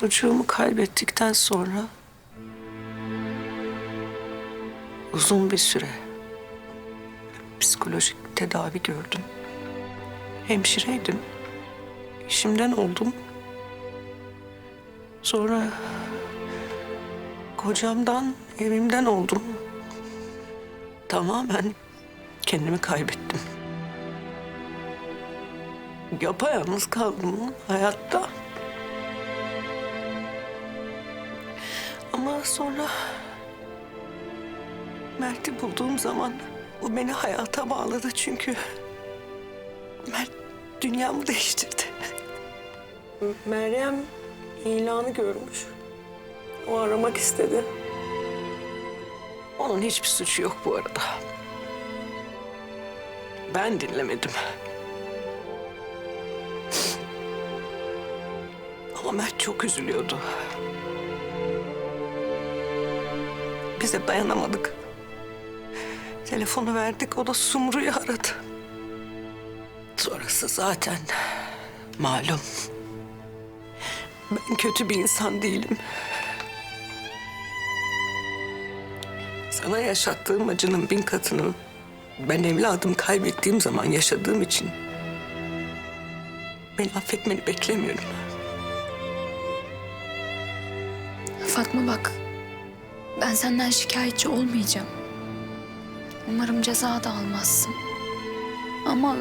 çocuğumu kaybettikten sonra uzun bir süre psikolojik tedavi gördüm. Hemşireydim. İşimden oldum. Sonra kocamdan, evimden oldum. Tamamen kendimi kaybettim. Yapayalnız kaldım hayatta. Sonra Mert'i bulduğum zaman o beni hayata bağladı çünkü Mert dünyamı değiştirdi. Meryem ilanı görmüş. O aramak istedi. Onun hiçbir suçu yok bu arada. Ben dinlemedim. Ama Mert çok üzülüyordu. Biz de dayanamadık. Telefonu verdik, o da Sumru'yu aradı. Sonrası zaten malum. Ben kötü bir insan değilim. Sana yaşattığım acının bin katını ben evladımı kaybettiğim zaman yaşadığım için beni affetmeni beklemiyorum. Fatma bak. Ben senden şikayetçi olmayacağım. Umarım ceza da almazsın. Ama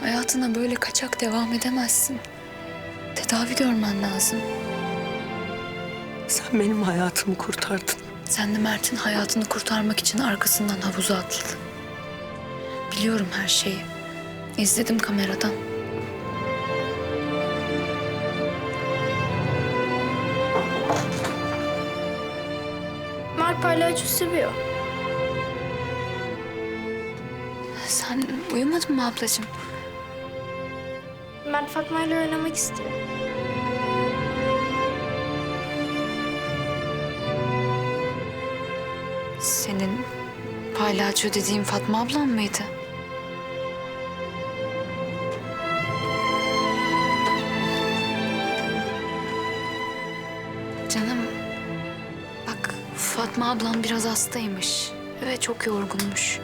hayatına böyle kaçak devam edemezsin. Tedavi görmen lazım. Sen benim hayatımı kurtardın. Sen de Mert'in hayatını kurtarmak için arkasından havuza atladın. Biliyorum her şeyi. İzledim kameradan. Palyaço seviyor. Sen uyumadın mı ablacığım? Mert Fatma ile oynamak istiyor. Senin palyaço dediğin Fatma ablan mıydı? Fatma ablan biraz hastaymış ve çok yorgunmuş.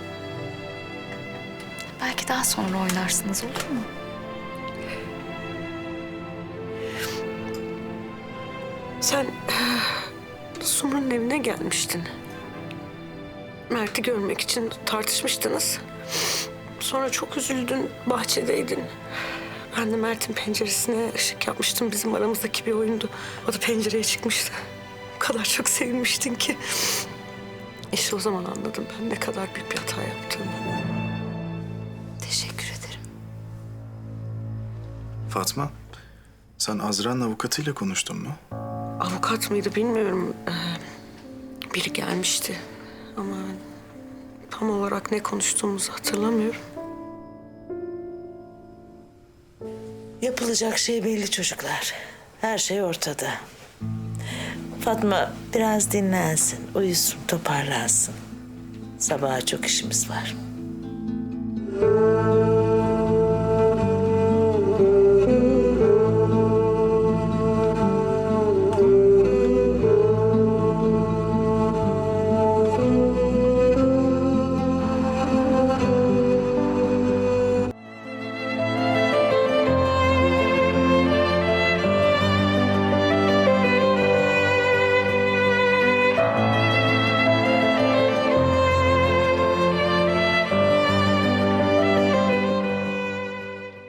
Belki daha sonra oynarsınız olur mu? Sen Sumru'nun evine gelmiştin. Mert'i görmek için tartışmıştınız. Sonra çok üzüldün, bahçedeydin. Ben de Mert'in penceresine ışık yapmıştım. Bizim aramızdaki bir oyundu. O da pencereye çıkmıştı. Kadar çok sevinmiştin ki. İşte o zaman anladım ben ne kadar büyük bir hata yaptığımı. Teşekkür ederim. Fatma, sen Azra'nın avukatıyla konuştun mu? Avukat mıydı bilmiyorum. Ee, biri gelmişti ama tam olarak ne konuştuğumuzu hatırlamıyorum. Yapılacak şey belli çocuklar. Her şey ortada. Fatma biraz dinlensin, uyusun, toparlansın. Sabaha çok işimiz var.